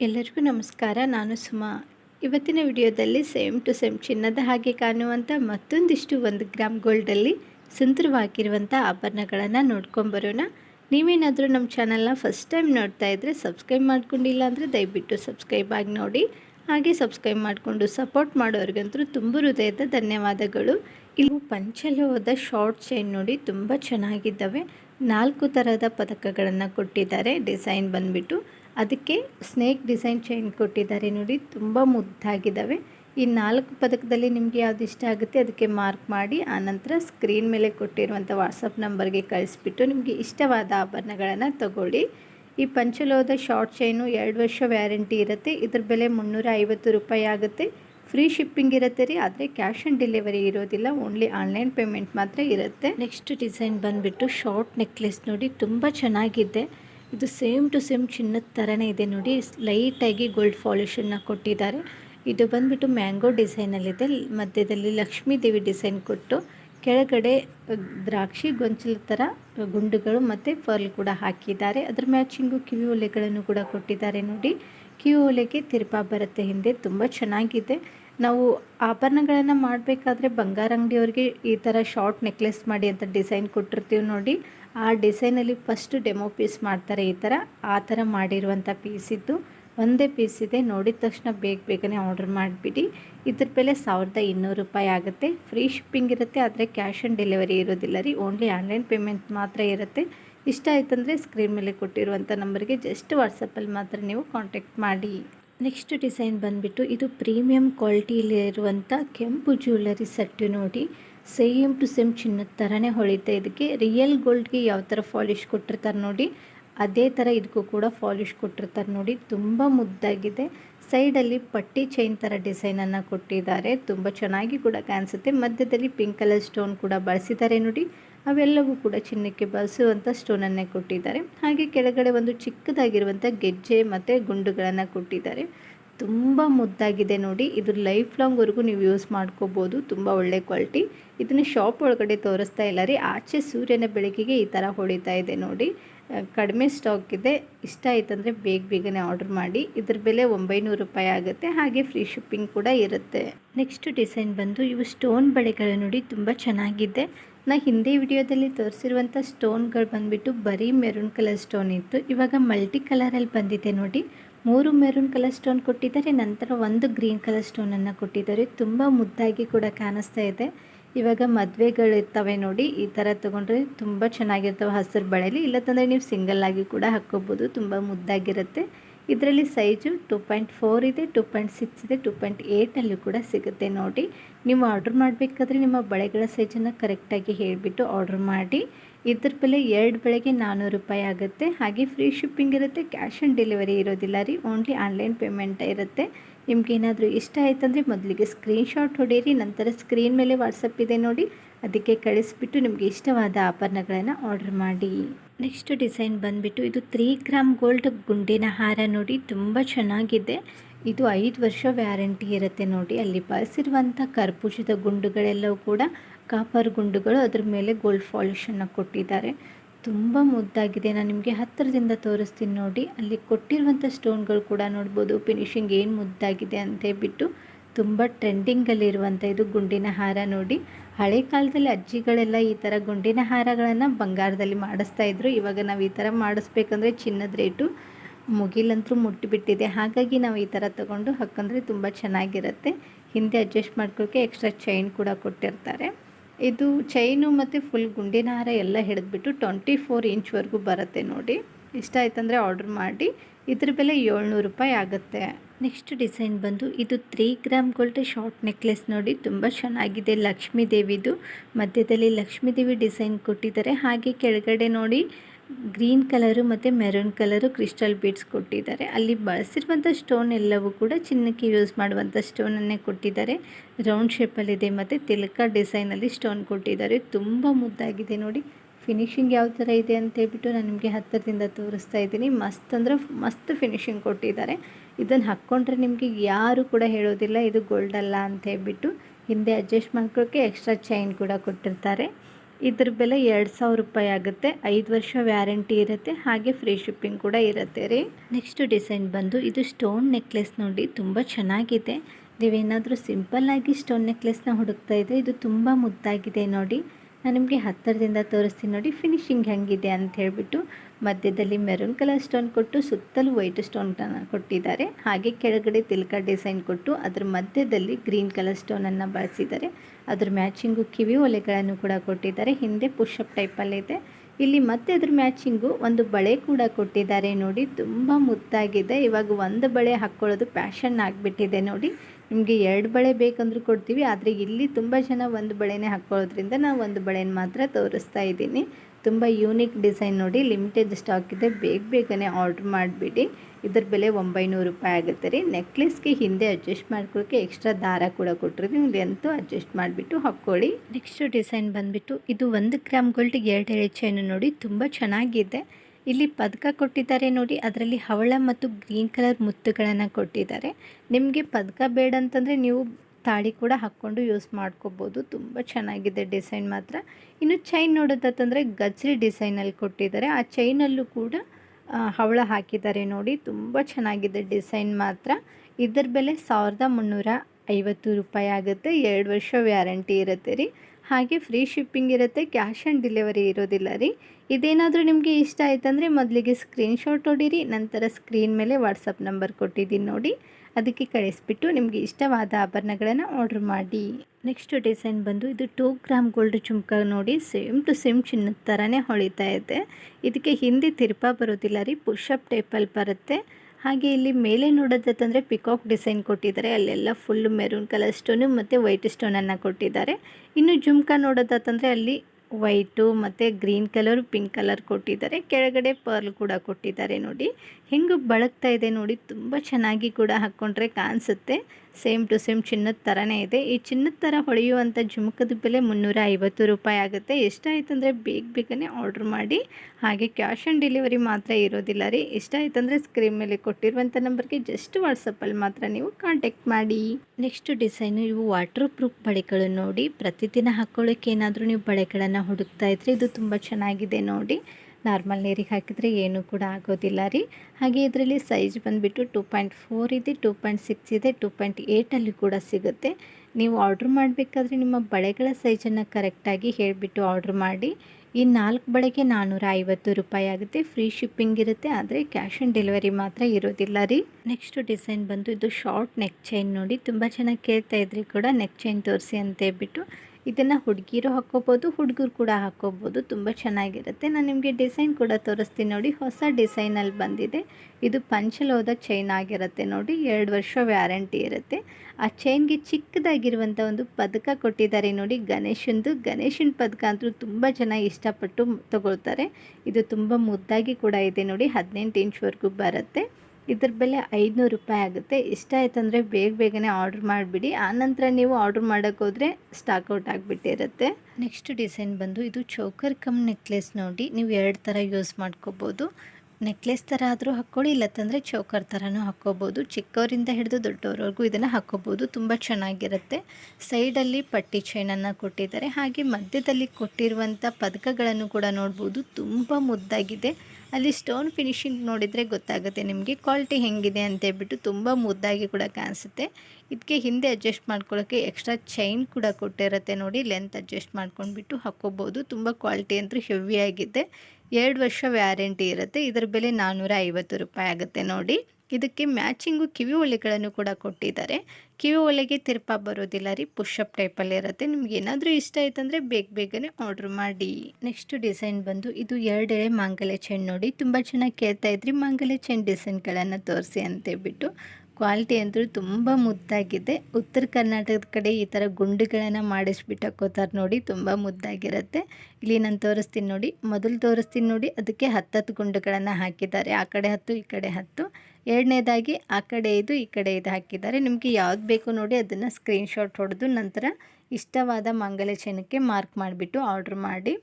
ಎಲ್ಲರಿಗೂ ನಮಸ್ಕಾರ. ನಾನು ಸುಮಾ. ಇವತ್ತಿನ ವಿಡಿಯೋದಲ್ಲಿ ಸೇಮ್ ಟು ಸೇಮ್ ಚಿನ್ನದ ಹಾಗೆ ಕಾಣುವಂಥ ಮತ್ತೊಂದಿಷ್ಟು ಒಂದು ಗ್ರಾಮ್ ಗೋಲ್ಡಲ್ಲಿ ಸುಂದರವಾಗಿರುವಂಥ ಆಭರಣಗಳನ್ನು ನೋಡ್ಕೊಂಬರೋಣ ನೀವೇನಾದರೂ ನಮ್ಮ ಚಾನಲ್ನ ಫಸ್ಟ್ ಟೈಮ್ ನೋಡ್ತಾ ಇದ್ದರೆ ಸಬ್ಸ್ಕ್ರೈಬ್ ಮಾಡ್ಕೊಂಡಿಲ್ಲ ಅಂದರೆ ದಯವಿಟ್ಟು ಸಬ್ಸ್ಕ್ರೈಬ್ ಆಗಿ ನೋಡಿ. ಹಾಗೆ ಸಬ್ಸ್ಕ್ರೈಬ್ ಮಾಡಿಕೊಂಡು ಸಪೋರ್ಟ್ ಮಾಡೋರಿಗಂತೂ ತುಂಬ ಹೃದಯದ ಧನ್ಯವಾದಗಳು. ಇಲ್ಲಿ ಪಂಚಲೋದ ಶಾರ್ಟ್ ಚೈನ್ ನೋಡಿ ತುಂಬ ಚೆನ್ನಾಗಿದ್ದಾವೆ. ನಾಲ್ಕು ಥರದ ಪದಕಗಳನ್ನು ಕೊಟ್ಟಿದ್ದಾರೆ. ಡಿಸೈನ್ ಬಂದುಬಿಟ್ಟು ಅದಕ್ಕೆ ಸ್ನೇಕ್ ಡಿಸೈನ್ ಚೈನ್ ಕೊಟ್ಟಿದ್ದಾರೆ ನೋಡಿ, ತುಂಬ ಮುದ್ದಾಗಿದ್ದಾವೆ. ಈ ನಾಲ್ಕು ಪದಕದಲ್ಲಿ ನಿಮಗೆ ಯಾವ್ದು ಇಷ್ಟ ಆಗುತ್ತೆ ಅದಕ್ಕೆ ಮಾರ್ಕ್ ಮಾಡಿ, ಆನಂತರ ಸ್ಕ್ರೀನ್ ಮೇಲೆ ಕೊಟ್ಟಿರುವಂಥ ವಾಟ್ಸಪ್ ನಂಬರ್ಗೆ ಕಳಿಸ್ಬಿಟ್ಟು ನಿಮಗೆ ಇಷ್ಟವಾದ ಆಭರಣಗಳನ್ನು ತಗೊಳ್ಳಿ. ಈ ಪಂಚಲೋದ ಶಾರ್ಟ್ ಚೈನು ಎರಡು ವರ್ಷ ವ್ಯಾರಂಟಿ ಇರುತ್ತೆ. ಇದ್ರ ಬೆಲೆ ಮುನ್ನೂರ ಐವತ್ತು ರೂಪಾಯಿ ಆಗುತ್ತೆ. ಫ್ರೀ ಶಿಪ್ಪಿಂಗ್ ಇರುತ್ತೆ ರೀ, ಆದರೆ ಕ್ಯಾಶ್ ಆನ್ ಡೆಲಿವರಿ ಇರೋದಿಲ್ಲ, ಓನ್ಲಿ ಆನ್ಲೈನ್ ಪೇಮೆಂಟ್ ಮಾತ್ರ ಇರುತ್ತೆ. ನೆಕ್ಸ್ಟ್ ಡಿಸೈನ್ ಬಂದುಬಿಟ್ಟು ಶಾರ್ಟ್ ನೆಕ್ಲೆಸ್ ನೋಡಿ, ತುಂಬ ಚೆನ್ನಾಗಿದೆ. ಇದು ಸೇಮ್ ಟು ಸೇಮ್ ಚಿನ್ನದ ಥರನೇ ಇದೆ ನೋಡಿ. ಲೈಟಾಗಿ ಗೋಲ್ಡ್ ಫಾಲಿಷನ್ನ ಕೊಟ್ಟಿದ್ದಾರೆ. ಇದು ಬಂದುಬಿಟ್ಟು ಮ್ಯಾಂಗೋ ಡಿಸೈನಲ್ಲಿದೆ. ಮಧ್ಯದಲ್ಲಿ ಲಕ್ಷ್ಮೀ ದೇವಿ ಡಿಸೈನ್ ಕೊಟ್ಟು ಕೆಳಗಡೆ ದ್ರಾಕ್ಷಿ ಗೊಂಚಲ ಥರ ಗುಂಡುಗಳು ಮತ್ತು ಫರ್ಲ್ ಕೂಡ ಹಾಕಿದ್ದಾರೆ. ಅದ್ರ ಮ್ಯಾಚಿಂಗು ಕಿವಿ ಒಲೆಗಳನ್ನು ಕೂಡ ಕೊಟ್ಟಿದ್ದಾರೆ ನೋಡಿ. ಕಿವಿ ಒಲೆಗೆ ತಿರುಪಾ ಬರುತ್ತೆ ಹಿಂದೆ. ತುಂಬ ಚೆನ್ನಾಗಿದೆ. ನಾವು ಆಭರಣಗಳನ್ನು ಮಾಡಬೇಕಾದ್ರೆ ಬಂಗಾರ ಅಂಗಡಿಯವ್ರಿಗೆ ಈ ಥರ ಶಾರ್ಟ್ ನೆಕ್ಲೆಸ್ ಮಾಡಿ ಅಂತ ಡಿಸೈನ್ ಕೊಟ್ಟಿರ್ತೀವಿ ನೋಡಿ. ಆ ಡಿಸೈನಲ್ಲಿ ಫಸ್ಟು ಡೆಮೋ ಪೀಸ್ ಮಾಡ್ತಾರೆ ಈ ಥರ ಆ ಥರ ಮಾಡಿರುವಂಥ ಪೀಸ್ ಇದ್ದು ಒಂದೇ ಪೀಸ್ ಇದೆ. ನೋಡಿದ ತಕ್ಷಣ ಬೇಗ ಬೇಗನೆ ಆರ್ಡರ್ ಮಾಡಿಬಿಡಿ. ಇದ್ರ ಬೆಲೆ ಸಾವಿರದ ಇನ್ನೂರು ರೂಪಾಯಿ ಆಗುತ್ತೆ. ಫ್ರೀ ಶಿಪ್ಪಿಂಗ್ ಇರುತ್ತೆ, ಆದರೆ ಕ್ಯಾಶ್ ಆನ್ ಡೆಲಿವರಿ ಇರೋದಿಲ್ಲ ರೀ. ಓನ್ಲಿ ಆನ್ಲೈನ್ ಪೇಮೆಂಟ್ ಮಾತ್ರ ಇರುತ್ತೆ. ಇಷ್ಟ ಆಯ್ತಂದರೆ ಸ್ಕ್ರೀನ್ ಮೇಲೆ ಕೊಟ್ಟಿರುವಂಥ ನಂಬರ್ಗೆ ಜಸ್ಟ್ ವಾಟ್ಸಪ್ಪಲ್ಲಿ ಮಾತ್ರ ನೀವು ಕಾಂಟ್ಯಾಕ್ಟ್ ಮಾಡಿ. ನೆಕ್ಸ್ಟ್ ಡಿಸೈನ್ ಬಂದುಬಿಟ್ಟು ಇದು ಪ್ರೀಮಿಯಂ ಕ್ವಾಲಿಟಿಯಲ್ಲಿರುವಂಥ ಕೆಂಪು ಜ್ಯುವೆಲ್ಲರಿ ಸೆಟ್ಟು ನೋಡಿ. ಸೇಮ್ ಟು ಸೇಮ್ ಚಿನ್ನದ ಥರನೇ ಹೊಳಿತೆ ಇದಕ್ಕೆ. ರಿಯಲ್ ಗೋಲ್ಡ್ಗೆ ಯಾವ ಥರ ಫಾಲಿಶ್ ಕೊಟ್ಟಿರ್ತಾರೆ ನೋಡಿ. ಅದೇ ಥರ ಇದಕ್ಕೂ ಕೂಡ ಫಾಲಿಶ್ ಕೊಟ್ಟಿರ್ತಾರೆ ನೋಡಿ. ತುಂಬ ಮುದ್ದಾಗಿದೆ. ಸೈಡಲ್ಲಿ ಪಟ್ಟಿ ಚೈನ್ ಥರ ಡಿಸೈನನ್ನು ಕೊಟ್ಟಿದ್ದಾರೆ. ತುಂಬ ಚೆನ್ನಾಗಿ ಕೂಡ ಕಾಣಿಸುತ್ತೆ. ಮಧ್ಯದಲ್ಲಿ ಪಿಂಕ್ ಕಲರ್ ಸ್ಟೋನ್ ಕೂಡ ಬಳಸಿದ್ದಾರೆ ನೋಡಿ. ಅವೆಲ್ಲವೂ ಕೂಡ ಚಿನ್ನಕ್ಕೆ ಬಳಸುವಂಥ ಸ್ಟೋನನ್ನೇ ಕೊಟ್ಟಿದ್ದಾರೆ. ಹಾಗೆ ಕೆಳಗಡೆ ಒಂದು ಚಿಕ್ಕದಾಗಿರುವಂಥ ಗೆಜ್ಜೆ ಮತ್ತು ಗುಂಡುಗಳನ್ನು ಕೊಟ್ಟಿದ್ದಾರೆ. ತುಂಬ ಮುದ್ದಾಗಿದೆ ನೋಡಿ. ಇದು ಲೈಫ್ ಲಾಂಗ್ವರೆಗೂ ನೀವು ಯೂಸ್ ಮಾಡ್ಕೋಬೋದು. ತುಂಬ ಒಳ್ಳೆ ಕ್ವಾಲಿಟಿ ಇದನ್ನು ಶಾಪ್ ಒಳಗಡೆ ತೋರಿಸ್ತಾ ಇಲ್ಲ ರೀ. ಆಚೆ ಸೂರ್ಯನ ಬೆಳಕಿಗೆ ಈ ಥರ ಹೊಳಿತಾ ಇದೆ ನೋಡಿ. ಕಡಿಮೆ ಸ್ಟಾಕ್ ಇದೆ. ಇಷ್ಟ ಆಯ್ತಂದರೆ ಬೇಗ ಬೇಗನೆ ಆರ್ಡರ್ ಮಾಡಿ. ಇದ್ರ ಬೆಲೆ ಒಂಬೈನೂರು ರೂಪಾಯಿ ಆಗುತ್ತೆ. ಹಾಗೆ ಫ್ರೀ ಶಿಪ್ಪಿಂಗ್ ಕೂಡ ಇರುತ್ತೆ. ನೆಕ್ಸ್ಟ್ ಡಿಸೈನ್ ಬಂದು ಇವು ಸ್ಟೋನ್ ಬಳೆಗಳು ನೋಡಿ. ತುಂಬ ಚೆನ್ನಾಗಿದೆ. ನಾ ಹಿಂದೆ ವಿಡಿಯೋದಲ್ಲಿ ತೋರಿಸಿರುವಂಥ ಸ್ಟೋನ್ಗಳು ಬಂದುಬಿಟ್ಟು ಬರೀ ಮೆರೂನ್ ಕಲರ್ ಸ್ಟೋನ್ ಇತ್ತು. ಇವಾಗ ಮಲ್ಟಿ ಕಲರಲ್ಲಿ ಬಂದಿದೆ ನೋಡಿ. ಮೂರು ಮೆರೂನ್ ಕಲರ್ ಸ್ಟೋನ್ ಕೊಟ್ಟಿದ್ದಾರೆ, ನಂತರ ಒಂದು ಗ್ರೀನ್ ಕಲರ್ ಸ್ಟೋನನ್ನು ಕೊಟ್ಟಿದ್ದಾರೆ. ತುಂಬ ಮುದ್ದಾಗಿ ಕೂಡ ಕಾಣಿಸ್ತಾ ಇದೆ. ಇವಾಗ ಮದುವೆಗಳಿರ್ತವೆ ನೋಡಿ, ಈ ಥರ ತೊಗೊಂಡ್ರೆ ತುಂಬ ಚೆನ್ನಾಗಿರ್ತವೆ ಹಸಿರು ಬಳೆಯಲ್ಲಿ ಇಲ್ಲತ್ತಂದರೆ ನೀವು ಸಿಂಗಲ್ ಆಗಿ ಕೂಡ ಹಾಕ್ಕೋಬೋದು, ತುಂಬ ಮುದ್ದಾಗಿರುತ್ತೆ. ಇದರಲ್ಲಿ ಸೈಜು ಟು ಪಾಯಿಂಟ್ ಫೋರ್ ಇದೆ, ಟು ಪಾಯಿಂಟ್ ಸಿಕ್ಸ್ ಇದೆ, ಟು ಪಾಯಿಂಟ್ ಏಯ್ಟಲ್ಲೂ ಕೂಡ ಸಿಗುತ್ತೆ ನೋಡಿ. ನೀವು ಆರ್ಡ್ರ್ ಮಾಡಬೇಕಾದ್ರೆ ನಿಮ್ಮ ಬಳೆಗಳ ಸೈಜನ್ನು ಕರೆಕ್ಟಾಗಿ ಹೇಳಿಬಿಟ್ಟು ಆರ್ಡ್ರ್ ಮಾಡಿ. ಇದ್ರ ಬೆಲೆ ಎರಡು ಬೆಳಗ್ಗೆ ನಾನ್ನೂರು ರೂಪಾಯಿ ಆಗುತ್ತೆ. ಹಾಗೆ ಫ್ರೀ ಶಿಪ್ಪಿಂಗ್ ಇರುತ್ತೆ ಕ್ಯಾಶ್ ಆನ್ ಡೆಲಿವರಿ ಇರೋದಿಲ್ಲ ರೀ ಓನ್ಲಿ ಆನ್ಲೈನ್ ಪೇಮೆಂಟ್ ಇರುತ್ತೆ. ನಿಮ್ಗೇನಾದರೂ ಇಷ್ಟ ಆಯ್ತಂದರೆ ಮೊದಲಿಗೆ ಸ್ಕ್ರೀನ್ಶಾಟ್ ಹೊಡೀರಿ, ನಂತರ ಸ್ಕ್ರೀನ್ ಮೇಲೆ ವಾಟ್ಸಪ್ ಇದೆ ನೋಡಿ, ಅದಕ್ಕೆ ಕಳಿಸ್ಬಿಟ್ಟು ನಿಮಗೆ ಇಷ್ಟವಾದ ಆಭರಣಗಳನ್ನು ಆರ್ಡರ್ ಮಾಡಿ. ನೆಕ್ಸ್ಟ್ ಡಿಸೈನ್ ಬಂದುಬಿಟ್ಟು, ಇದು ತ್ರೀ ಗ್ರಾಮ್ ಗೋಲ್ಡ್ ಗುಂಡಿನ ಹಾರ ನೋಡಿ, ತುಂಬ ಚೆನ್ನಾಗಿದೆ. ಇದು ಐದು ವರ್ಷ ವ್ಯಾರಂಟಿ ಇರುತ್ತೆ ನೋಡಿ. ಅಲ್ಲಿ ಬಳಸಿರುವಂಥ ಕರ್ಪೂಷದ ಗುಂಡುಗಳೆಲ್ಲವೂ ಕೂಡ ಕಾಪರ್ ಗುಂಡುಗಳು ಅದರ ಮೇಲೆ ಗೋಲ್ಡ್ ಫಾಲಿಶನ್ನು ಕೊಟ್ಟಿದ್ದಾರೆ. ತುಂಬ ಮುದ್ದಾಗಿದೆ. ನಾನು ನಿಮಗೆ ಹತ್ತಿರದಿಂದ ತೋರಿಸ್ತೀನಿ ನೋಡಿ. ಅಲ್ಲಿ ಕೊಟ್ಟಿರುವಂಥ ಸ್ಟೋನ್ಗಳು ಕೂಡ ನೋಡ್ಬೋದು. ಫಿನಿಶಿಂಗ್ ಏನು ಮುದ್ದಾಗಿದೆ ಅಂತ ಹೇಳ್ಬಿಟ್ಟು ತುಂಬ ಟ್ರೆಂಡಿಂಗಲ್ಲಿರುವಂಥ ಇದು ಗುಂಡಿನ ಹಾರ ನೋಡಿ. ಹಳೆ ಕಾಲದಲ್ಲಿ ಅಜ್ಜಿಗಳೆಲ್ಲ ಈ ಥರ ಗುಂಡಿನ ಹಾರಗಳನ್ನು ಬಂಗಾರದಲ್ಲಿ ಮಾಡಿಸ್ತಾ ಇದ್ರು. ಇವಾಗ ನಾವು ಈ ಥರ ಮಾಡಿಸ್ಬೇಕಂದ್ರೆ ಚಿನ್ನದ ರೇಟು ಮುಗಿಲಂತರೂ ಮುಟ್ಟಿಬಿಟ್ಟಿದೆ. ಹಾಗಾಗಿ ನಾವು ಈ ಥರ ತಗೊಂಡು ಹಾಕಂದ್ರೆ ತುಂಬ ಚೆನ್ನಾಗಿರುತ್ತೆ. ಹಿಂದೆ ಅಡ್ಜಸ್ಟ್ ಮಾಡ್ಕೊಳ್ಳೋಕ್ಕೆ ಎಕ್ಸ್ಟ್ರಾ ಚೈನ್ ಕೂಡ ಕೊಟ್ಟಿರ್ತಾರೆ. ಇದು ಚೈನು ಮತ್ತು ಫುಲ್ ಗುಂಡಿನ ಹಾರ ಎಲ್ಲ ಹಿಡಿದ್ಬಿಟ್ಟು ಟ್ವೆಂಟಿ ಫೋರ್ ಇಂಚ್ವರೆಗೂ ಬರುತ್ತೆ ನೋಡಿ. ಇಷ್ಟ ಆಯ್ತಂದರೆ ಆರ್ಡ್ರ್ ಮಾಡಿ. ಇದ್ರ ಬೆಲೆ ಏಳ್ನೂರು ರೂಪಾಯಿ ಆಗುತ್ತೆ. ನೆಕ್ಸ್ಟ್ ಡಿಸೈನ್ ಬಂದು ಇದು three gram gold short necklace ನೋಡಿ ತುಂಬ ಚೆನ್ನಾಗಿದೆ. ಲಕ್ಷ್ಮೀ ದೇವಿದು ಮಧ್ಯದಲ್ಲಿ ಲಕ್ಷ್ಮೀ ದೇವಿ ಡಿಸೈನ್ ಕೊಟ್ಟಿದ್ದಾರೆ. ಹಾಗೆ ಕೆಳಗಡೆ ನೋಡಿ ಗ್ರೀನ್ ಕಲರು ಮತ್ತು ಮೆರೂನ್ ಕಲರು ಕ್ರಿಸ್ಟಲ್ ಬೀಡ್ಸ್ ಕೊಟ್ಟಿದ್ದಾರೆ. ಅಲ್ಲಿ ಬಳಸಿರುವಂಥ ಸ್ಟೋನ್ ಎಲ್ಲವೂ ಕೂಡ ಚಿನ್ನಕ್ಕೆ ಯೂಸ್ ಮಾಡುವಂಥ ಸ್ಟೋನನ್ನೇ ಕೊಟ್ಟಿದ್ದಾರೆ. ರೌಂಡ್ ಶೇಪಲ್ಲಿದೆ ಮತ್ತು ತಿಲಕ ಡಿಸೈನಲ್ಲಿ ಸ್ಟೋನ್ ಕೊಟ್ಟಿದ್ದಾರೆ. ತುಂಬ ಮುದ್ದಾಗಿದೆ ನೋಡಿ. ಫಿನಿಶಿಂಗ್ ಯಾವ ಥರ ಇದೆ ಅಂತ ಹೇಳ್ಬಿಟ್ಟು ನಾನು ನಿಮಗೆ ಹತ್ತಿರದಿಂದ ತೋರಿಸ್ತಾ ಇದ್ದೀನಿ. ಮಸ್ತ್ ಅಂದರೆ ಮಸ್ತ್ ಫಿನಿಶಿಂಗ್ ಕೊಟ್ಟಿದ್ದಾರೆ. ಇದನ್ನು ಹಾಕ್ಕೊಂಡ್ರೆ ನಿಮಗೆ ಯಾರು ಕೂಡ ಹೇಳೋದಿಲ್ಲ, ಇದು ಗೋಲ್ಡ್ ಅಲ್ಲ ಅಂತ ಹೇಳ್ಬಿಟ್ಟು ಹಿಂದೆ ಅಡ್ಜಸ್ಟ್ ಮಾಡ್ಕೊಳ್ಳೋಕ್ಕೆ ಎಕ್ಸ್ಟ್ರಾ ಚೈನ್ ಕೂಡ ಕೊಟ್ಟಿರ್ತಾರೆ. ಇದ್ರ ಬೆಲೆ ಎರಡು ಸಾವಿರ ರೂಪಾಯಿ ಆಗುತ್ತೆ. ಐದು ವರ್ಷ ವ್ಯಾರಂಟಿ ಇರುತ್ತೆ. ಹಾಗೆ ಫ್ರೀ ಶಿಪ್ಪಿಂಗ್ ಕೂಡ ಇರುತ್ತೆ ರೀ. ನೆಕ್ಸ್ಟ್ ಡಿಸೈನ್ ಬಂದು ಇದು ಸ್ಟೋನ್ ನೆಕ್ಲೆಸ್ ನೋಡಿ, ತುಂಬ ಚೆನ್ನಾಗಿದೆ. ನೀವೇನಾದರೂ ಸಿಂಪಲ್ಲಾಗಿ ಸ್ಟೋನ್ ನೆಕ್ಲೆಸ್ನ ಹುಡುಕ್ತಾ ಇದ್ದರೆ ಇದು ತುಂಬ ಮುದ್ದಾಗಿದೆ ನೋಡಿ. ನಾನು ನಿಮಗೆ ಹತ್ತಿರದಿಂದ ತೋರಿಸ್ತೀನಿ ನೋಡಿ ಫಿನಿಶಿಂಗ್ ಹೆಂಗಿದೆ ಅಂತ ಹೇಳಿಬಿಟ್ಟು. ಮಧ್ಯದಲ್ಲಿ ಮೆರೂನ್ ಕಲರ್ ಸ್ಟೋನ್ ಕೊಟ್ಟು ಸುತ್ತಲೂ ವೈಟ್ ಸ್ಟೋನ್ ಕೊಟ್ಟಿದ್ದಾರೆ. ಹಾಗೆ ಕೆಳಗಡೆ ತಿಲ್ಕ ಡಿಸೈನ್ ಕೊಟ್ಟು ಅದರ ಮಧ್ಯದಲ್ಲಿ ಗ್ರೀನ್ ಕಲರ್ ಸ್ಟೋನನ್ನು ಬಳಸಿದ್ದಾರೆ. ಅದ್ರ ಮ್ಯಾಚಿಂಗು ಕಿವಿ ಒಲೆಗಳನ್ನು ಕೂಡ ಕೊಟ್ಟಿದ್ದಾರೆ. ಹಿಂದೆ ಪುಷಪ್ ಟೈಪಲ್ಲಿದೆ ಇಲ್ಲಿ ಮತ್ತೆ ಅದ್ರ ಮ್ಯಾಚಿಂಗು ಒಂದು ಬಳೆ ಕೂಡ ಕೊಟ್ಟಿದ್ದಾರೆ ನೋಡಿ. ತುಂಬ ಮುದ್ದಾಗಿದೆ. ಇವಾಗ ಒಂದು ಬಳೆ ಹಾಕ್ಕೊಳ್ಳೋದು ಪ್ಯಾಷನ್ ಆಗಿಬಿಟ್ಟಿದೆ ನೋಡಿ. ನಿಮಗೆ ಎರಡು ಬಳೆ ಬೇಕಂದ್ರೂ ಕೊಡ್ತೀವಿ. ಆದರೆ ಇಲ್ಲಿ ತುಂಬ ಜನ ಒಂದು ಬಳೆನೇ ಹಾಕ್ಕೊಳ್ಳೋದ್ರಿಂದ ನಾವು ಒಂದು ಬಳೆನ ಮಾತ್ರ ತೋರಿಸ್ತಾ ಇದ್ದೀನಿ. ತುಂಬ ಯೂನಿಕ್ ಡಿಸೈನ್ ನೋಡಿ ಲಿಮಿಟೆಡ್ ಸ್ಟಾಕ್ ಇದೆ. ಬೇಗ ಬೇಗನೆ ಆರ್ಡ್ರ್ ಮಾಡಿಬಿಡಿ. ಇದ್ರ ಬೆಲೆ ಒಂಬೈನೂರು ರೂಪಾಯಿ ಆಗುತ್ತೆ ರೀ. ನೆಕ್ಲೆಸ್ಗೆ ಹಿಂದೆ ಅಡ್ಜಸ್ಟ್ ಮಾಡ್ಕೊಳಕ್ಕೆ ಎಕ್ಸ್ಟ್ರಾ ದಾರ ಕೂಡ ಕೊಟ್ಟರು ನೀವು ಎಂತೂ ಅಡ್ಜಸ್ಟ್ ಮಾಡಿಬಿಟ್ಟು ಹಾಕ್ಕೊಳ್ಳಿ. ನೆಕ್ಸ್ಟ್ ಡಿಸೈನ್ ಬಂದುಬಿಟ್ಟು ಇದು ಒಂದು ಗ್ರಾಮ್ ಗೋಲ್ಡ್ ಎರಡು ಎರಡು ಚೈನು ನೋಡಿ ತುಂಬ ಚೆನ್ನಾಗಿದೆ. ಇಲ್ಲಿ ಪದಕ ಕೊಟ್ಟಿದ್ದಾರೆ ನೋಡಿ. ಅದರಲ್ಲಿ ಹವಳ ಮತ್ತು ಗ್ರೀನ್ ಕಲರ್ ಮುತ್ತುಗಳನ್ನು ಕೊಟ್ಟಿದ್ದಾರೆ. ನಿಮಗೆ ಪದಕ ಬೇಡ ಅಂತಂದರೆ ನೀವು ತಾಳಿ ಕೂಡ ಹಾಕ್ಕೊಂಡು ಯೂಸ್ ಮಾಡ್ಕೋಬೋದು. ತುಂಬ ಚೆನ್ನಾಗಿದೆ ಡಿಸೈನ್ ಮಾತ್ರ. ಇನ್ನು ಚೈನ್ ನೋಡೋದಂತಂದರೆ ಗಜ್ರಿ ಡಿಸೈನಲ್ಲಿ ಕೊಟ್ಟಿದ್ದಾರೆ. ಆ ಚೈನಲ್ಲೂ ಕೂಡ ಹವಳ ಹಾಕಿದ್ದಾರೆ ನೋಡಿ. ತುಂಬ ಚೆನ್ನಾಗಿದೆ ಡಿಸೈನ್ ಮಾತ್ರ. ಇದರ ಬೆಲೆ ಸಾವಿರದ ಮುನ್ನೂರ ಐವತ್ತು ರೂಪಾಯಿ ಆಗುತ್ತೆ. ಎರಡು ವರ್ಷ ವ್ಯಾರಂಟಿ ಇರುತ್ತೆ ರೀ. ಹಾಗೆ ಫ್ರೀ ಶಿಪ್ಪಿಂಗ್ ಇರುತ್ತೆ, ಕ್ಯಾಶ್ ಆನ್ ಡೆಲಿವರಿ ಇರೋದಿಲ್ಲ ರೀ. ಇದೇನಾದರೂ ನಿಮಗೆ ಇಷ್ಟ ಆಯ್ತಂದರೆ ಮೊದಲಿಗೆ ಸ್ಕ್ರೀನ್ಶಾಟ್ ಹೊಡೀರಿ ನಂತರ ಸ್ಕ್ರೀನ್ ಮೇಲೆ ವಾಟ್ಸಪ್ ನಂಬರ್ ಕೊಟ್ಟಿದ್ದೀನಿ ನೋಡಿ. ಅದಕ್ಕೆ ಕಳಿಸ್ಬಿಟ್ಟು ನಿಮಗೆ ಇಷ್ಟವಾದ ಆಭರಣಗಳನ್ನು ಆರ್ಡ್ರ್ ಮಾಡಿ. ನೆಕ್ಸ್ಟ್ ಡಿಸೈನ್ ಬಂದು ಇದು ಟೂ ಗ್ರಾಮ್ ಗೋಲ್ಡ್ ಚುಮ್ಕ ನೋಡಿ ಸೇಮ್ ಟು ಸೇಮ್ ಚಿನ್ನದ ಥರನೇ ಹೊಳಿತಾ ಇದೆ. ಇದಕ್ಕೆ ಹಿಂದೆ ತಿರುಪ ಬರೋದಿಲ್ಲ ರೀ ಪುಷಪ್ ಟೈಪಲ್ಲಿ ಬರುತ್ತೆ. ಹಾಗೆ ಇಲ್ಲಿ ಮೇಲೆ ನೋಡೋದಂತಂದರೆ ಪಿಕಾಕ್ ಡಿಸೈನ್ ಕೊಟ್ಟಿದ್ದಾರೆ. ಅಲ್ಲೆಲ್ಲ ಫುಲ್ ಮೆರೂನ್ ಕಲರ್ ಸ್ಟೋನು ಮತ್ತು ವೈಟ್ ಸ್ಟೋನನ್ನು ಕೊಟ್ಟಿದ್ದಾರೆ. ಇನ್ನು ಜುಮ್ಕ ನೋಡೋದಂತಂದರೆ ಅಲ್ಲಿ ವೈಟು ಮತ್ತು ಗ್ರೀನ್ ಕಲರ್ ಪಿಂಕ್ ಕಲರ್ ಕೊಟ್ಟಿದ್ದಾರೆ. ಕೆಳಗಡೆ ಪರ್ಲ್ ಕೂಡ ಕೊಟ್ಟಿದ್ದಾರೆ ನೋಡಿ. ಹೆಂಗೆ ಬಳಗ್ತಾ ಇದೆ ನೋಡಿ. ತುಂಬ ಚೆನ್ನಾಗಿ ಕೂಡ ಹಾಕ್ಕೊಂಡ್ರೆ ಕಾಣಿಸುತ್ತೆ. ಸೇಮ್ ಟು ಸೇಮ್ ಚಿನ್ನದ ಥರನೇ ಇದೆ. ಈ ಚಿನ್ನದ ಥರ ಹೊಳೆಯುವಂಥ ಜುಮುಕದ ಬೆಲೆ ಮುನ್ನೂರ ಐವತ್ತು ರೂಪಾಯಿ ಆಗುತ್ತೆ. ಎಷ್ಟಾಯ್ತು ಅಂದರೆ ಬೇಗ ಬೇಗನೆ ಆರ್ಡ್ರ್ ಮಾಡಿ, ಹಾಗೆ ಕ್ಯಾಶ್ ಆನ್ ಡೆಲಿವರಿ ಮಾತ್ರ ಇರೋದಿಲ್ಲ ರೀ. ಎಷ್ಟಾಯ್ತು ಅಂದರೆ ಸ್ಕ್ರೀನ್ ಮೇಲೆ ಕೊಟ್ಟಿರುವಂಥ ನಂಬರ್ಗೆ ಜಸ್ಟ್ ವಾಟ್ಸಪ್ಪಲ್ಲಿ ಮಾತ್ರ ನೀವು ಕಾಂಟ್ಯಾಕ್ಟ್ ಮಾಡಿ. ನೆಕ್ಸ್ಟ್ ಡಿಸೈನು ಇವು ವಾಟರ್ ಪ್ರೂಫ್ ಬಳೆಗಳು ನೋಡಿ. ಪ್ರತಿದಿನ ಹಾಕ್ಕೊಳ್ಳೋಕೆ ಏನಾದರೂ ನೀವು ಬಳೆಗಳನ್ನು ಹುಡುಕ್ತಾ ಇದ್ರೆ ಇದು ತುಂಬ ಚೆನ್ನಾಗಿದೆ ನೋಡಿ. ನಾರ್ಮಲ್ ನೀರಿಗೆ ಹಾಕಿದರೆ ಏನೂ ಕೂಡ ಆಗೋದಿಲ್ಲ ರೀ. ಹಾಗೆ ಇದರಲ್ಲಿ ಸೈಜ್ ಬಂದುಬಿಟ್ಟು ಟೂ ಪಾಯಿಂಟ್ ಫೋರ್ ಇದೆ ಟೂ ಪಾಯಿಂಟ್ ಸಿಕ್ಸ್ ಇದೆ ಟೂ ಪಾಯಿಂಟ್ ಏಯ್ಟಲ್ಲಿ ಕೂಡ ಸಿಗುತ್ತೆ. ನೀವು ಆರ್ಡ್ರ್ ಮಾಡಬೇಕಾದ್ರೆ ನಿಮ್ಮ ಬಳೆಗಳ ಸೈಜನ್ನು ಕರೆಕ್ಟಾಗಿ ಹೇಳಿಬಿಟ್ಟು ಆರ್ಡ್ರ್ ಮಾಡಿ. ಈ ನಾಲ್ಕು ಬಳೆಗೆ ನಾನ್ನೂರ ಐವತ್ತು ರೂಪಾಯಿ ಆಗುತ್ತೆ. ಫ್ರೀ ಶಿಪ್ಪಿಂಗ್ ಇರುತ್ತೆ, ಆದರೆ ಕ್ಯಾಶ್ ಆನ್ ಡೆಲಿವರಿ ಮಾತ್ರ ಇರೋದಿಲ್ಲ ರೀ. ನೆಕ್ಸ್ಟ್ ಡಿಸೈನ್ ಬಂದು ಇದು ಶಾರ್ಟ್ ನೆಕ್ ಚೈನ್ ನೋಡಿ. ತುಂಬ ಚೆನ್ನಾಗಿ ಕೇಳ್ತಾ ಇದ್ರಿ ಕೂಡ ನೆಕ್ ಚೈನ್ ತೋರಿಸಿ ಅಂತ ಹೇಳ್ಬಿಟ್ಟು. ಇದನ್ನು ಹುಡುಗಿರು ಹಾಕ್ಕೋಬೋದು, ಹುಡುಗರು ಕೂಡ ಹಾಕ್ಕೋಬೋದು, ತುಂಬ ಚೆನ್ನಾಗಿರುತ್ತೆ. ನಾನು ನಿಮಗೆ ಡಿಸೈನ್ ಕೂಡ ತೋರಿಸ್ತೀನಿ ನೋಡಿ, ಹೊಸ ಡಿಸೈನಲ್ಲಿ ಬಂದಿದೆ. ಇದು ಪಂಚಲೋದ ಚೈನ್ ಆಗಿರುತ್ತೆ ನೋಡಿ, ಎರಡು ವರ್ಷ ವ್ಯಾರಂಟಿ ಇರುತ್ತೆ. ಆ ಚೈನ್ಗೆ ಚಿಕ್ಕದಾಗಿರುವಂಥ ಒಂದು ಪದಕ ಕೊಟ್ಟಿದ್ದಾರೆ ನೋಡಿ, ಗಣೇಶಂದು. ಗಣೇಶನ ಪದಕ ಅಂತೂ ತುಂಬ ಜನ ಇಷ್ಟಪಟ್ಟು ತಗೊಳ್ತಾರೆ. ಇದು ತುಂಬ ಮುದ್ದಾಗಿ ಕೂಡ ಇದೆ ನೋಡಿ, ಹದಿನೆಂಟು ಇಂಚ್ವರೆಗೂ ಬರುತ್ತೆ. ಇದ್ರ ಬೆಲೆ ಐದುನೂರು ರೂಪಾಯಿ ಆಗುತ್ತೆ. ಇಷ್ಟ ಆಯ್ತಂದರೆ ಬೇಗ ಬೇಗನೆ ಆರ್ಡ್ರ್ ಮಾಡಿಬಿಡಿ. ಆನಂತರ ನೀವು ಆರ್ಡ್ರ್ ಮಾಡೋಕ್ಕೋದ್ರೆ ಸ್ಟಾಕ್ ಔಟ್ ಆಗಿಬಿಟ್ಟಿರುತ್ತೆ ನೆಕ್ಸ್ಟ್ ಡಿಸೈನ್ ಬಂದು ಇದು ಚೌಕರ್ ಕಮ್ ನೆಕ್ಲೆಸ್ ನೋಡಿ. ನೀವು ಎರಡು ಥರ ಯೂಸ್ ಮಾಡ್ಕೋಬೋದು. ನೆಕ್ಲೆಸ್ ಥರ ಆದರೂ ಹಾಕ್ಕೊಳ್ಳಿ ಇಲ್ಲತ್ತಂದರೆ ಚೌಕರ್ ಥರನೂ ಹಾಕ್ಕೋಬೋದು. ಚಿಕ್ಕವರಿಂದ ಹಿಡಿದು ದೊಡ್ಡವರವರೆಗೂ ಇದನ್ನು ಹಾಕ್ಕೋಬೋದು. ತುಂಬ ಚೆನ್ನಾಗಿರುತ್ತೆ. ಸೈಡಲ್ಲಿ ಪಟ್ಟಿ ಚೈನನ್ನು ಕೊಟ್ಟಿದ್ದಾರೆ. ಹಾಗೆ ಮಧ್ಯದಲ್ಲಿ ಕೊಟ್ಟಿರುವಂಥ ಪದಕಗಳನ್ನು ಕೂಡ ನೋಡ್ಬೋದು. ತುಂಬ ಮುದ್ದಾಗಿದೆ. ಅಲ್ಲಿ ಸ್ಟೋನ್ ಫಿನಿಶಿಂಗ್ ನೋಡಿದರೆ ಗೊತ್ತಾಗುತ್ತೆ ನಿಮಗೆ ಕ್ವಾಲಿಟಿ ಹೆಂಗಿದೆ ಅಂತ ಹೇಳ್ಬಿಟ್ಟು ತುಂಬ ಮುದ್ದಾಗಿ ಕೂಡ ಕಾಣಿಸುತ್ತೆ. ಇದಕ್ಕೆ ಹಿಂದೆ ಅಡ್ಜಸ್ಟ್ ಮಾಡ್ಕೊಳ್ಳೋಕ್ಕೆ ಎಕ್ಸ್ಟ್ರಾ ಚೈನ್ ಕೂಡ ಕೊಟ್ಟಿರುತ್ತೆ ನೋಡಿ, ಲೆಂತ್ ಅಡ್ಜಸ್ಟ್ ಮಾಡ್ಕೊಂಡ್ಬಿಟ್ಟು ಹಾಕ್ಕೋಬೋದು. ತುಂಬ ಕ್ವಾಲಿಟಿ ಅಂತೂ ಹೆವಿ ಆಗಿದೆ ಎರಡು ವರ್ಷ ವ್ಯಾರಂಟಿ ಇರುತ್ತೆ. ಇದರ ಬೆಲೆ ನಾನ್ನೂರ ಐವತ್ತು ರೂಪಾಯಿ ಆಗುತ್ತೆ ನೋಡಿ. ಇದಕ್ಕೆ ಮ್ಯಾಚಿಂಗು ಕಿವಿ ಒಲೆಗಳನ್ನು ಕೂಡ ಕೊಟ್ಟಿದ್ದಾರೆ. ಕಿವಿ ಒಲೆಗೆ ತಿರ್ಪ ಬರೋದಿಲ್ಲ ರೀ ಪುಷಪ್ ಟೈಪಲ್ಲಿ ಇರುತ್ತೆ. ನಿಮ್ಗೆ ಏನಾದರೂ ಇಷ್ಟ ಆಯ್ತಂದರೆ ಬೇಗ ಬೇಗನೆ ಆರ್ಡ್ರ್ ಮಾಡಿ. ನೆಕ್ಸ್ಟ್ ಡಿಸೈನ್ ಬಂದು ಇದು ಎರಡೆಳೆ ಮಾಂಗಲ್ಯ ಚೆಂಡು ನೋಡಿ. ತುಂಬ ಚೆನ್ನಾಗಿ ಕೇಳ್ತಾ ಇದ್ರಿ. ಮಾಂಗಲ್ಯ ಚೆಂಡು ಡಿಸೈನ್ಗಳನ್ನು ತೋರಿಸಿ ಅಂತೇಳ್ಬಿಟ್ಟು. ಕ್ವಾಲಿಟಿ ಅಂತೂ ತುಂಬ ಮುದ್ದಾಗಿದೆ. ಉತ್ತರ ಕರ್ನಾಟಕದ ಕಡೆ ಈ ಥರ ಗುಂಡುಗಳನ್ನು ಮಾಡಿಸ್ಬಿಟ್ಟು ಹಾಕೋತಾರೆ ನೋಡಿ ತುಂಬ ಮುದ್ದಾಗಿರುತ್ತೆ. ಇಲ್ಲಿ ನಾನು ತೋರಿಸ್ತೀನಿ ನೋಡಿ, ಮೊದಲು ತೋರಿಸ್ತೀನಿ ನೋಡಿ, ಅದಕ್ಕೆ ಹತ್ತತ್ತು ಗುಂಡುಗಳನ್ನು ಹಾಕಿದ್ದಾರೆ. ಆ ಕಡೆ ಹತ್ತು, ಈ ಕಡೆ ಹತ್ತು. ಎರಡನೇದಾಗಿ ಆ ಕಡೆ ಇದು ಈ ಕಡೆ ಇದು ಹಾಕಿದ್ದಾರೆ. ನಿಮಗೆ ಯಾವ್ದು ಬೇಕು ನೋಡಿ ಅದನ್ನು ಸ್ಕ್ರೀನ್ಶಾಟ್ ಹೊಡೆದು ನಂತರ ಇಷ್ಟವಾದ ಮಂಗಲ ಚಿನ್ನಕ್ಕೆ ಮಾರ್ಕ್ ಮಾಡಿಬಿಟ್ಟು ಆರ್ಡ್ರ್ ಮಾಡಿ.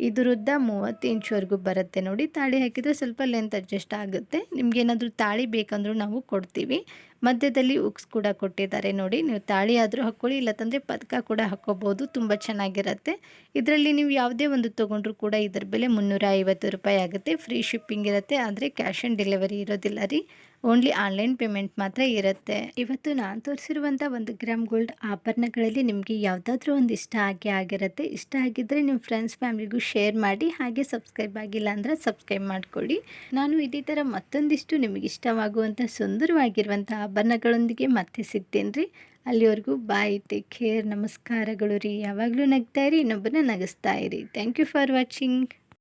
ಇದರುದ್ದ ಮೂವತ್ತು ಇಂಚ್ವರೆಗೂ ಬರುತ್ತೆ ನೋಡಿ. ತಾಳಿ ಹಾಕಿದರೆ ಸ್ವಲ್ಪ ಲೆಂತ್ ಅಡ್ಜಸ್ಟ್ ಆಗುತ್ತೆ. ನಿಮ್ಗೇನಾದರೂ ತಾಳಿ ಬೇಕಂದ್ರೂ ನಾವು ಕೊಡ್ತೀವಿ. ಮಧ್ಯದಲ್ಲಿ ಉಕ್ಸ್ ಕೂಡ ಕೊಟ್ಟಿದ್ದಾರೆ ನೋಡಿ. ನೀವು ತಾಳಿ ಆದರೂ ಹಾಕ್ಕೊಳ್ಳಿ ಇಲ್ಲತ್ತಂದರೆ ಪದಕ ಕೂಡ ಹಾಕ್ಕೋಬೋದು ತುಂಬ ಚೆನ್ನಾಗಿರುತ್ತೆ. ಇದರಲ್ಲಿ ನೀವು ಯಾವುದೇ ಒಂದು ತೊಗೊಂಡ್ರೂ ಕೂಡ ಇದರ ಬೆಲೆ ಮುನ್ನೂರ ಐವತ್ತು ರೂಪಾಯಿ ಆಗುತ್ತೆ. ಫ್ರೀ ಶಿಪ್ಪಿಂಗ್ ಇರುತ್ತೆ, ಆದರೆ ಕ್ಯಾಶ್ ಆನ್ ಡೆಲಿವರಿ ಇರೋದಿಲ್ಲ ರೀ. ಓನ್ಲಿ ಆನ್ಲೈನ್ ಪೇಮೆಂಟ್ ಮಾತ್ರ ಇರುತ್ತೆ. ಇವತ್ತು ನಾನು ತೋರಿಸಿರುವಂಥ ಒಂದು ಗ್ರಾಮ್ ಗೋಲ್ಡ್ ಆಭರಣಗಳಲ್ಲಿ ನಿಮಗೆ ಯಾವುದಾದ್ರೂ ಒಂದು ಇಷ್ಟ ಆಗಿ ಆಗಿರುತ್ತೆ, ಇಷ್ಟ ಆಗಿದ್ದರೆ ನಿಮ್ಮ ಫ್ರೆಂಡ್ಸ್ ಫ್ಯಾಮಿಲಿಗೂ ಶೇರ್ ಮಾಡಿ, ಹಾಗೆ ಸಬ್ಸ್ಕ್ರೈಬ್ ಆಗಿಲ್ಲ ಅಂದರೆ ಸಬ್ಸ್ಕ್ರೈಬ್ ಮಾಡ್ಕೊಳ್ಳಿ. ನಾನು ಇದೇ ಥರ ಮತ್ತೊಂದಿಷ್ಟು ನಿಮಗೆ ಇಷ್ಟವಾಗುವಂತ ಸುಂದರವಾಗಿರುವಂಥ ಆಭರಣಗಳೊಂದಿಗೆ ಮತ್ತೆ ಸಿಗ್ತೇನೆ ರೀ. ಅಲ್ಲಿವರೆಗೂ ಬಾಯ್ ಟೇಕ್ ಕೇರ್ ನಮಸ್ಕಾರಗಳು ರೀ. ಯಾವಾಗಲೂ ನಗ್ತಾ ಇರಿ ಇನ್ನೊಬ್ಬನ ನಗಿಸ್ತಾ ಇರಿ. Thank you for watching